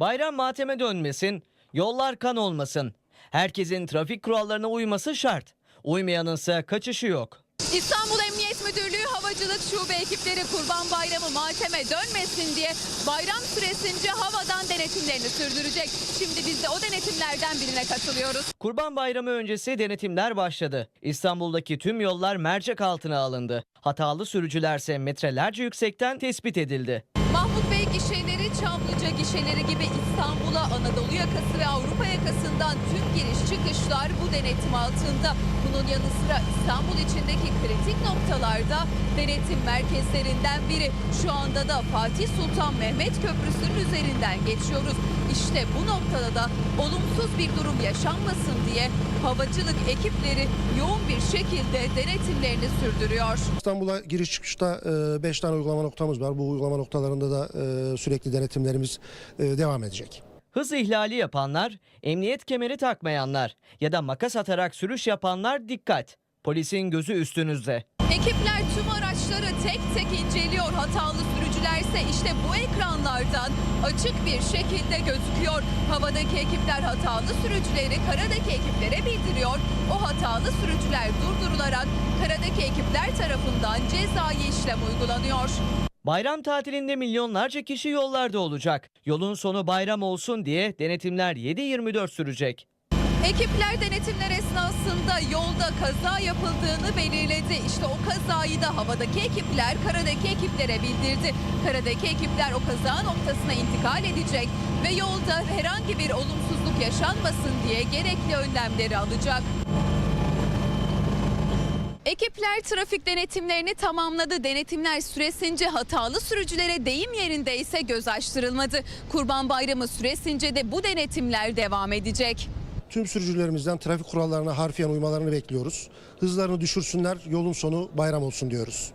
Bayram mateme dönmesin, yollar kan olmasın. Herkesin trafik kurallarına uyması şart. Uymayanınsa kaçışı yok. İstanbul Emniyet Müdürlüğü Havacılık Şube ekipleri Kurban Bayramı mateme dönmesin diye bayram süresince havadan denetimlerini sürdürecek. Şimdi biz de o denetimlerden birine katılıyoruz. Kurban Bayramı öncesi denetimler başladı. İstanbul'daki tüm yollar mercek altına alındı. Hatalı sürücülerse metrelerce yüksekten tespit edildi. Mahmut Bey gişeleri, Çamlıca gişeleri gibi İstanbul'a, Anadolu yakası ve Avrupa yakasından tüm giriş çıkışlar bu denetim altında. Bunun yanı sıra İstanbul içindeki kritik noktalarda denetim merkezlerinden biri. Şu anda da Fatih Sultan Mehmet Köprüsü'nün üzerinden geçiyoruz. İşte bu noktada da olumsuz bir durum yaşanmasın diye havacılık ekipleri yoğun bir şekilde denetimlerini sürdürüyor. İstanbul'a giriş çıkışta 5 tane uygulama noktamız var. Bu uygulama noktalarında da e, sürekli denetimlerimiz e, devam edecek. Hız ihlali yapanlar, emniyet kemeri takmayanlar ya da makas atarak sürüş yapanlar dikkat. Polisin gözü üstünüzde. Ekipler tüm araçları tek tek inceliyor. Hatalı sürücülerse işte bu ekranlardan açık bir şekilde gözüküyor. Havadaki ekipler hatalı sürücüleri karadaki ekiplere bildiriyor. O hatalı sürücüler durdurularak karadaki ekipler tarafından cezai işlem uygulanıyor. Bayram tatilinde milyonlarca kişi yollarda olacak. Yolun sonu bayram olsun diye denetimler 7-24 sürecek. Ekipler denetimler esnasında yolda kaza yapıldığını belirledi. İşte o kazayı da havadaki ekipler karadaki ekiplere bildirdi. Karadaki ekipler o kaza noktasına intikal edecek ve yolda herhangi bir olumsuzluk yaşanmasın diye gerekli önlemleri alacak. Ekipler trafik denetimlerini tamamladı. Denetimler süresince hatalı sürücülere deyim yerinde ise göz açtırılmadı. Kurban Bayramı süresince de bu denetimler devam edecek. Tüm sürücülerimizden trafik kurallarına harfiyen uymalarını bekliyoruz. Hızlarını düşürsünler, yolun sonu bayram olsun diyoruz.